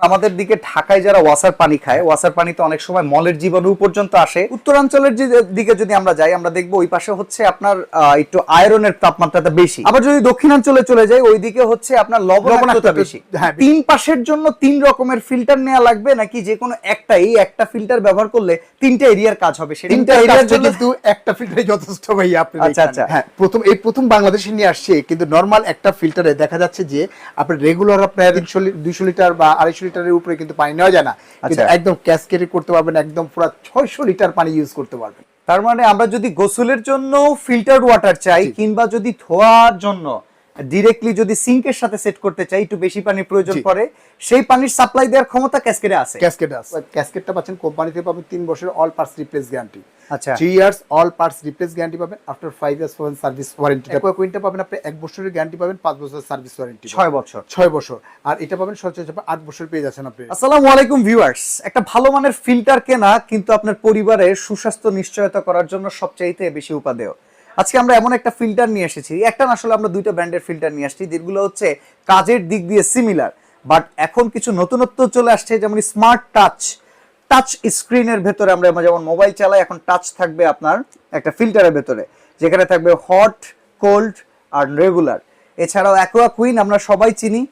আমাদের দিকে ঢাকায় যারা ওয়াসার পানি খায় ওয়াসার পানি তো অনেক সময় মলের জীবাণু পর্যন্ত আসে। উত্তরাঞ্চলের দিকে যদি আমরা যাই আমরা দেখব ওই পাশে হচ্ছে আপনার একটু আয়রনের তাপমাত্রাটা বেশি। আবার যদি দক্ষিণাঞ্চলে চলে যাই ওইদিকে হচ্ছে আপনার লবণাক্ততা লবণাক্ততা বেশি। হ্যাঁ, তিন পাশের জন্য তিন রকমের ফিল্টার নেওয়া লাগবে নাকি যে কোনো একটা এই একটা ফিল্টার ব্যবহার করলে তিনটা এরিয়ার কাজ হবে? সেটা তিনটা এরিয়ার জন্য কিন্তু একটা ফিল্টারে যথেষ্ট ভাই আপনি আচ্ছা, আচ্ছা। হ্যাঁ প্রথম এই প্রথম বাংলাদেশে নিয়ে আসছে কিন্তু নরমাল একটা ফিল্টারে দেখা যাচ্ছে যে আপনার রেগুলার আপনার তিনশো দুইশো লিটার বা আড়াইশো লিটারের উপরে কিন্তু পানি নেওয়া যায় না। কিন্তু আচ্ছা। একদম ক্যাসকেটে করতে পারবেন একদম পুরো ছয়শো লিটার পানি ইউজ করতে পারবেন। তার মানে আমরা যদি গোসলের জন্য ফিল্টার্ড ওয়াটার চাই কিংবা যদি ধোয়ার জন্য ডিরেক্টলি যদি সিঙ্কের সাথে সেট করতে চাই একটু বেশি পানির প্রয়োজন পড়ে সেই পানির সাপ্লাই দেওয়ার ক্ষমতা ক্যাসকেটে আছে। ক্যাসকেট আছে। ক্যাসকেটটা পাচ্ছেন কোম্পানি থেকে পাবেন তিন বছরের অল পার্টস রিপ্লেস গ্যারান্টি আচ্ছা। Three years all parts replace guarantee পাবেন আফটার ফাইভ ইয়ার্স পাবেন সার্ভিস ওয়ারেন্টি কুইন্টা পাবেন আপনি এক বছরের গ্যারান্টি পাবেন পাঁচ বছরের সার্ভিস ওয়ারেন্টি ছয় বছর। ছয় বছর। আর এটা পাবেন সচরাচর আট বছর পেয়ে যাচ্ছেন আপনি। আসসালামু আলাইকুম ভিউয়ার্স একটা ভালো মানের ফিল্টার কেনা কিন্তু আপনার পরিবারের সুস্বাস্থ্য নিশ্চয়তা করার জন্য সবচাইতে বেশি উপাদেয়। আজকে আমরা এমন একটা ফিল্টার নিয়ে এসেছি। একটা আসলে আমরা দুইটা ব্র্যান্ডের ফিল্টার নিয়ে আসছি, যেগুলো হচ্ছে কাজের দিক দিয়ে সিমিলার বাট এখন কিছু নতুনত্ব চলে আসছে, যেমন স্মার্ট টাচ টাচ স্ক্রিনের ভেতরে আমরা যেমন মোবাইল চালাই, এখন টাচ থাকবে আপনার একটা ফিল্টারের ভেতরে, যেখানে থাকবে হট কোল্ড আর রেগুলার এছাড়াও অ্যাকোয়া কুইন আমরা সবাই চিনি।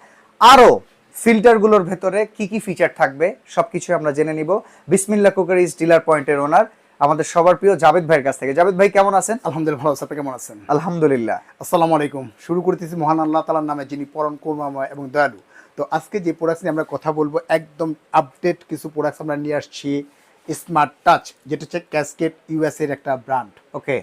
আরও ফিল্টারগুলোর ভেতরে কি কি ফিচার থাকবে, সবকিছু আমরা জেনে নিব। বিসমিল্লা কুকারিজ ডিলার পয়েন্টের ওনার আমাদের সবার প্রিয় জাবেদ ভাইয়ের কাছ থেকে। জাবেদ ভাই কেমন আছেন? আলহামদুলিল্লাহ ভালো আপনি কেমন আছেন? আলহামদুলিল্লাহ। আসসালামু আলাইকুম। শুরু করতেছি মহান আল্লাহ তালার নামে যিনি পরম করুণাময় এবং দয়ালু। তো আজকে যে প্রোডাক্টস নিয়ে আমরা কথা বলব একদম আপডেট কিছু প্রোডাক্টস আমরা নিয়ে আসছি স্মার্ট টাচ যেটা হচ্ছে ক্যাসকেট ইউএস এর একটা ব্র্যান্ড ওকে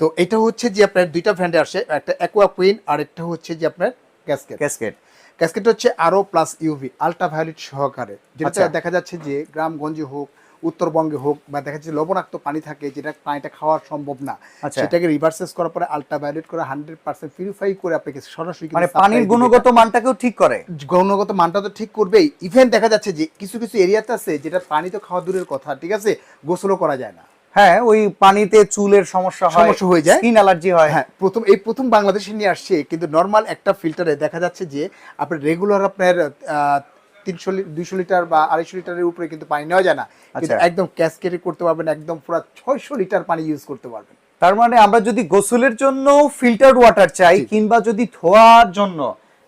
তো এটা হচ্ছে যে আপনার দুইটা ব্র্যান্ডে আসে একটা অ্যাকোয়া কুইন আর একটা হচ্ছে যে আপনার ক্যাসকেট ক্যাসকেট ক্যাসকেট হচ্ছে আরও প্লাস ইউভি আলট্রা ভায়োলেট সহকারে যেটা আচ্ছা। দেখা যাচ্ছে যে গ্রামগঞ্জে হোক উত্তরবঙ্গে হোক বা দেখা যাচ্ছে লবণাক্ত পানি থাকে যেটা পানিটা খাওয়া সম্ভব না আচ্ছা। সেটাকে রিভার্সেস করার পরে আলট্রা ভায়োলেট করে হান্ড্রেড পার্সেন্ট পিউরিফাই করে আপনাকে সরাসরি মানে পানির গুণগত মানটাকেও ঠিক করে? গুণগত মানটা তো ঠিক করবেই। ইভেন দেখা যাচ্ছে যে কিছু কিছু এরিয়াতে আছে যেটা পানি তো খাওয়া দূরের কথা ঠিক আছে? গোসলও করা যায় না। হ্যাঁ ওই পানিতে চুলের সমস্যা হয় সমস্যা হয়ে যায়। স্কিন অ্যালার্জি হয়। হ্যাঁ প্রথম এই প্রথম বাংলাদেশে নিয়ে আসছে কিন্তু নর্মাল একটা ফিল্টারে দেখা যাচ্ছে যে আপনার রেগুলার আপনার তিনশো দুইশো লিটার বা আড়াইশো লিটারের উপরে কিন্তু পানি নেওয়া যায় না কিন্তু আচ্ছা। একদম ক্যাসকেটে করতে পারবেন একদম পুরো ছয়শো লিটার পানি ইউজ করতে পারবেন তার মানে আমরা যদি গোসলের জন্য ফিল্টার্ড ওয়াটার চাই কিংবা যদি ধোয়ার জন্য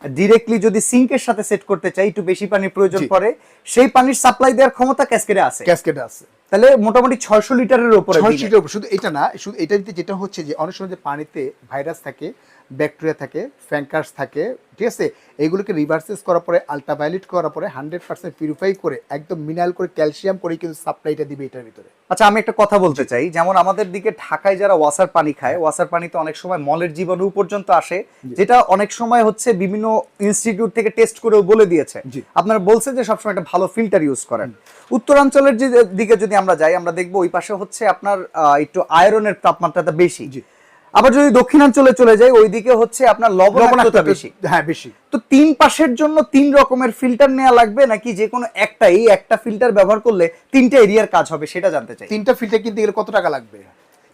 ডিরেক্টলি যদি সিঙ্কের সাথে সেট করতে চাই একটু বেশি পানির প্রয়োজন। পড়ে সেই পানির সাপ্লাই দেওয়ার ক্ষমতা ক্যাসকেটে আছে ক্যাসকেটে আছে তাহলে মোটামুটি ছয়শো লিটারের উপরে ছয় দিনে। সিটের উপর। শুধু এটা না শুধু এটা যেটা হচ্ছে যে অনেক সময় যে পানিতে ভাইরাস থাকে ব্যাকটেরিয়া থাকে ফ্যাঙ্কাস থাকে ঠিক আছে? এগুলোকে রিভার্সেস করার পরে আলট্রাভায়োলেট করার পরে হান্ড্রেড পার্সেন্ট পিউরিফাই করে একদম মিনারেল করে ক্যালসিয়াম করে কিন্তু সাপ্লাইটা দিবে এটার ভিতরে। আচ্ছা আমি একটা কথা বলতে চাই। যেমন আমাদের দিকে ঢাকায় যারা ওয়াসার পানি খায় ওয়াসার পানিতে অনেক সময় মলের জীবাণু পর্যন্ত আসে যেটা অনেক সময় হচ্ছে বিভিন্ন ইনস্টিটিউট থেকে টেস্ট করেও বলে দিয়েছে। আপনারা বলছেন যে সবসময় একটা ভালো ফিল্টার ইউজ করেন। উত্তরাঞ্চলের যে দিকে যদি আমরা যাই আমরা দেখব ওই পাশে হচ্ছে আপনার একটু আয়রনের তাপমাত্রাটা বেশি। আবার যদি দক্ষিণাঞ্চলে চলে যাই ওইদিকে হচ্ছে আপনার লবণাক্ততা বেশি। হ্যাঁ বেশি। তো তিন পাশের জন্য তিন রকমের ফিল্টার নেওয়া লাগবে নাকি যে কোনো একটা এই একটা ফিল্টার ব্যবহার করলে তিনটা এরিয়ার কাজ হবে সেটা জানতে চাই। তিনটা ফিল্টার কিনতে গেলে কত টাকা লাগবে?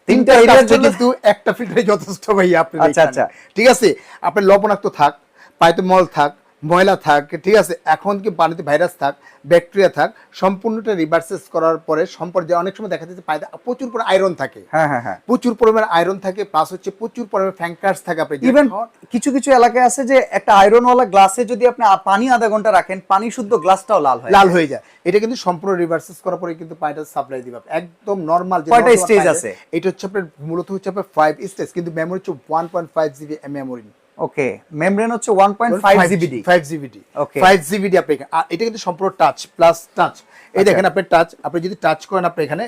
তিনটা এরিয়ার জন্য- কিন্তু একটা ফিল্টারে যথেষ্ট ভাই আপনি আচ্ছা, আচ্ছা। ঠিক আছে? আপনার লবণাক্ত থাক পাইতে মল থাক ময়লা থাক ঠিক আছে? এখন কি পানিতে ভাইরাস থাক ব্যাকটেরিয়া থাক সম্পূর্ণটা রিভার্সেস করার পরে সম্পর্ক অনেক সময় দেখা যাচ্ছে পানিতে প্রচুর পরিমাণে আয়রন থাকে। হ্যাঁ হ্যাঁ হ্যাঁ। প্রচুর পরিমাণে আয়রন থাকে প্লাস হচ্ছে প্রচুর পরিমাণে ফ্যাঙ্কার্স থাকে আপনি ইভেন কিছু কিছু এলাকায় আছে যে একটা আয়রনওয়ালা গ্লাসে যদি আপনি পানি আধা ঘণ্টা রাখেন পানি শুদ্ধ গ্লাসটাও লাল হয়। লাল হয়ে যায়। এটা কিন্তু সম্পূর্ণ রিভার্সেস করার পরে কিন্তু পানিটা সাপ্লাই দিবে একদম নর্মাল কয়টা stage আছে? এটা হচ্ছে আপনার মূলত হচ্ছে আপনার ফাইভ স্টেজ কিন্তু মেমোরি হচ্ছে one point five GB memory okay membrane হচ্ছে 1.5 জিবিডি ফাইভ জিবিডি ওকে ফাইভ জিবিডি আপনি আর এটা কিন্তু সম্পূর্ণ টাচ প্লাস টাচ এই আচ্ছা। দেখেন আপনি টাচ আপনি যদি টাচ করেন আপনি এখানে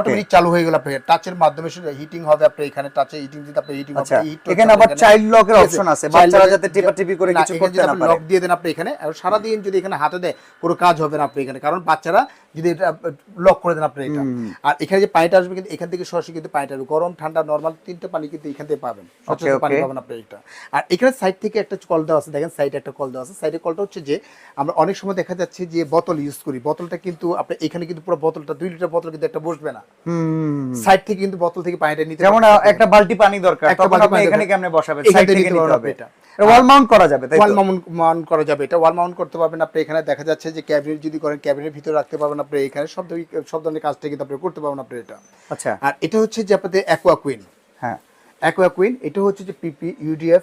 অটোমেটিক চালু হয়ে গেল আপনি টাচের মাধ্যমে হিটিং হবে আপনি এখানে টাচে হিটিং দিতে আপনি হিটিং আচ্ছা, এখানে আবার child lock এর option আছে, বাচ্চারা যাতে টিপাটিপি করে কিছু করতে না পারে। লক দিয়ে দেন আপনি এখানে আর সারাদিন যদি এখানে হাতে দেয় কোনো কাজ হবে না আপনি এখানে কারণ বাচ্চারা যদি এটা লক করে দেন আপনি এটা। আর এখানে যে পানিটা আসবে কিন্তু এখান থেকে সরাসরি কিন্তু পানিটা আসবে। গরম ঠান্ডা নর্মাল তিনটে পানি কিন্তু এখান থেকে পাবেন। সচরাচর পানি পাবেন আপনি এটা। আর এখানে সাইড থেকে একটা কল দেওয়া আছে দেখেন সাইডে একটা কল দেওয়া আছে। সাইডে কলটা হচ্ছে যে আমরা অনেক সময় দেখা যাচ্ছে যে বোতল ইউজ করি। বোতলটা কিন্তু আপনি এখানে কিন্তু পুরো বোতলটা দুই লিটার বোতল কিন্তু একটা বসবে না। সাইড থেকে কিন্তু বোতল থেকে পানিটা নিতে যেমন একটা বালতি পানি দরকার তখন আপনি এখানে কেমনে বসাবেন? সাইড থেকে নিতে হবে এটা। ওয়াল মাউন্ট করা যাবে তাই ওয়াল মাউন্ট মাউন্ট করা যাবে। এটা ওয়াল মাউন্ট করতে পারবেন আপনি এখানে দেখা যাচ্ছে যে ক্যাবিনেট যদি করেন ক্যাবিনেটের ভিতরে রাখতে পারবেন আপনি এখানে। সব ধরনের- সব ধরনের কাজটা কিন্তু আপনি করতে পারবেন আপনি এটা। আচ্ছা। আর এটা হচ্ছে যে আপনাদের অ্যাকোয়া কুইন হ্যাঁ। অ্যাকোয়া কুইন এটা হচ্ছে যে পিপি ইউডিএফ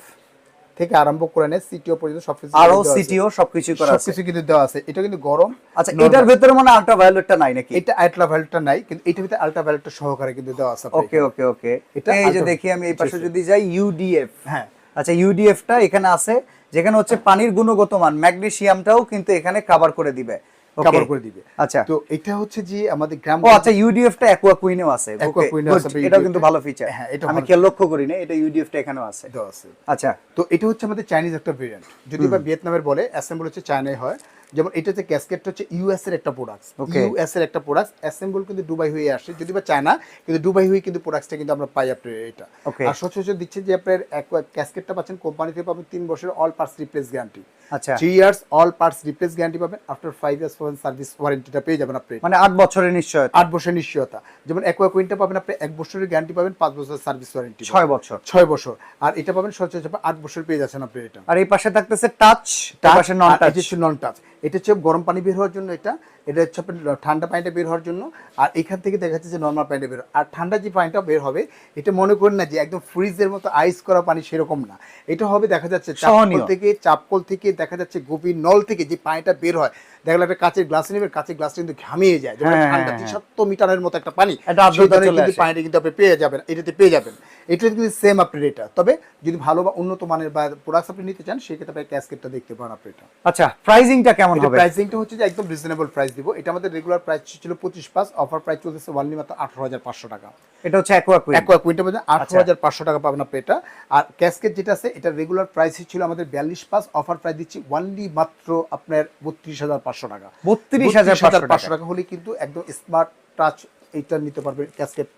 থেকে আরম্ভ করে নেয় সিটিও পর্যন্ত সবকিছু আরও সিটিও সবকিছু করা আছে। সবকিছু কিন্তু দেওয়া আছে। এটা কিন্তু গরম আচ্ছা এটার ভিতরে মানে আল্ট্রা ভায়োলেটটা নাই নাকি? এটা আল্ট্রা ভায়োলেটটা নাই কিন্তু এটার ভিতরে আল্ট্রা ভায়োলেটটা সহকারে কিন্তু দেওয়া আছে ওকে ওকে ওকে এটা এই যে দেখি আমি এই পাশে। যদি যাই ইউডিএফ হ্যাঁ। আচ্ছা ইউডিএফটা এখানে আছে যেখানে হচ্ছে পানির গুণগত মান ম্যাগনেসিয়ামটাও কিন্তু এখানে কভার করে দিবে. কভার করে দিবে। আচ্ছা। তো এটা হচ্ছে যে আমাদের গ্রাম ও আচ্ছা ইউডিএফটা অ্যাকোয়া কুইনেও আছে. আছে, এটাও কিন্তু ভালো ফিচার হ্যাঁ, এটা আমি। খেয়াল লক্ষ্য করি না? এটা ইউডিএফটা এখানেও আছে। দেওয়া আছে। আচ্ছা। তো এটা হচ্ছে আমাদের চাইনিজ একটা ভেরিয়েন্ট যদি বা ভিয়েতনামের বলে অ্যাসেম্বল হচ্ছে চায়নায় হয়। যেমন এটা হচ্ছে ক্যাসকেটটা হচ্ছে ইউএস এর একটা প্রোডাক্ট ইউএস এর একটা প্রোডাক্ট অ্যাসেম্বল কিন্তু দুবাই হয়ে আসে। যদি বা চায়না কিন্তু দুবাই হয়ে কিন্তু প্রোডাক্টটা কিন্তু আমরা পাই আপনার এটা। আর সচরাচর দিচ্ছে যে আপনার ক্যাসকেটটা পাচ্ছেন কোম্পানি থেকে পাবেন তিন বছরের অল পার্টস রিপ্লেস গ্যারান্টি আচ্ছা। Three years all parts replace guarantee পাবেন। আফটার ফাইভ ইয়ার্স পাবেন সার্ভিস ওয়ারেন্টিটা পেয়ে যাবেন আপনি। মানে বছরের নিশ্চয়তা। বছরের নিশ্চয়তা। যেমন অ্যাকোয়া কুইনটা পাবেন আপনি এক বছরের গ্যারান্টি পাবেন বছরের সার্ভিস ওয়ারেন্টি বছর। বছর। আর এটা পাবেন বছর পেয়ে যাচ্ছেন আপনি এটা। আর এই পাশে থাকতেছে টাচ পাশে নন টাচ এটা নন টাচ এটা হচ্ছে গরম পানি বের হওয়ার জন্য এটা। এটা হচ্ছে আপনার ঠান্ডা পানিটা বের হওয়ার জন্য। আর এখান থেকে দেখা যাচ্ছে যে নর্মাল পানিটা বের আর ঠান্ডা যে পানিটা বের হবে এটা মনে করেন না যে একদম ফ্রিজের মতো আইস করা পানি সেরকম না। এটা হবে দেখা যাচ্ছে চাপকল থেকে চাপকল থেকে দেখা যাচ্ছে গভীর নল থেকে যে পানিটা বের হয় দেখা গেলো একটা কাঁচের গ্লাস নেবেন কাঁচের গ্লাস কিন্তু ঘামিয়ে যায়। যেমন হ্যাঁ, ঠান্ডা হ্যাঁ, তিনশো মিটারের মতো একটা পানি সেই ধরনের কিন্তু পানিটা কিন্তু আপনি পেয়ে যাবেন এটাতে পেয়ে যাবেন। এটা কিন্তু সেম আপনার এটা তবে যদি ভালো বা উন্নত মানের বা প্রোডাক্টস আপনি নিতে চান সেক্ষেত্রে আপনি ক্যাসকেটটা দেখতে পারেন আপনি এটা। আচ্ছা প্রাইজিংটা কেমন হবে? প্রাইসিংটা হচ্ছে যে একদম রিজনেবল প্রাইস দিব। এটা আমাদের রেগুলার প্রাইস ছিল পঁচিশ পাঁচ অফার প্রাইস চলতেছে ওয়ানলি মাত্র আঠারো হাজার পাঁচশো টাকা। এটা হচ্ছে অ্যাকোয়া কুইন অ্যাকোয়া আঠারো আচ্ছা। হাজার পাঁচশো টাকা পাবেন আপনি এটা। আর ক্যাসকেট যেটা আছে এটা রেগুলার প্রাইস ছিল আমাদের বিয়াল্লিশ পাঁচ অফার প্রাইস দিচ্ছি ওয়ানলি মাত্র আপনার বত্রিশ হাজার পাঁচশো টাকা। 32,500 পাঁচশো টাকা। হলে কিন্তু একদম স্মার্ট টাচ এইটা নিতে পারবে ক্যাসকেট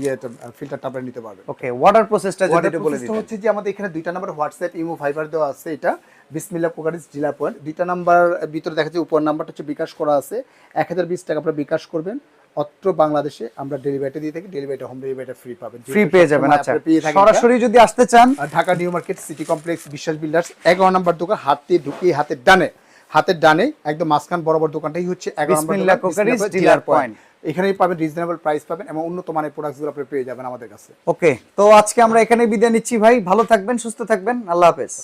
ইয়ে ফিল্টারটা আপনি নিতে পারবেন ওকে ওয়াটার প্রসেসটা যদি একটু বলে প্রসেসটা হচ্ছে যে আমাদের এখানে দুইটা নাম্বার হোয়াটসঅ্যাপ ইমো ফাইবার দেওয়া আছে এটা। বিসমিল্লা কোকারিজ জেলা পয়েন্ট দুইটা নাম্বার ভিতরে দেখা যাচ্ছে উপর নাম্বারটা হচ্ছে বিকাশ করা আছে। এক হাজার বিশ টাকা আপনারা বিকাশ করবেন। অত্র বাংলাদেশে আমরা ডেলিভারিটা দিয়ে থাকি ডেলিভারিটা হোম ডেলিভারিটা ফ্রি পাবেন। ফ্রি পেয়ে যাবেন আচ্ছা। সরাসরি যদি আসতে চান Dhaka new market city complex Biswas builders এগারো নম্বর দোকান হাতে ঢুকিয়ে হাতের ডানে। হাতের ডানে একদম মাঝখান বরাবর দোকানটাই হচ্ছে এগারো নম্বর পয়েন্ট এখানেই পাবেন রিজনেবল প্রাইস পাবেন এবং উন্নত মানের প্রোডাক্টগুলো আপনি পেয়ে যাবেন আমাদের কাছে। ওকে তো আজকে আমরা এখানে বিদায় নিচ্ছি ভাই। ভালো থাকবেন সুস্থ থাকবেন। আল্লাহ হাফেজ।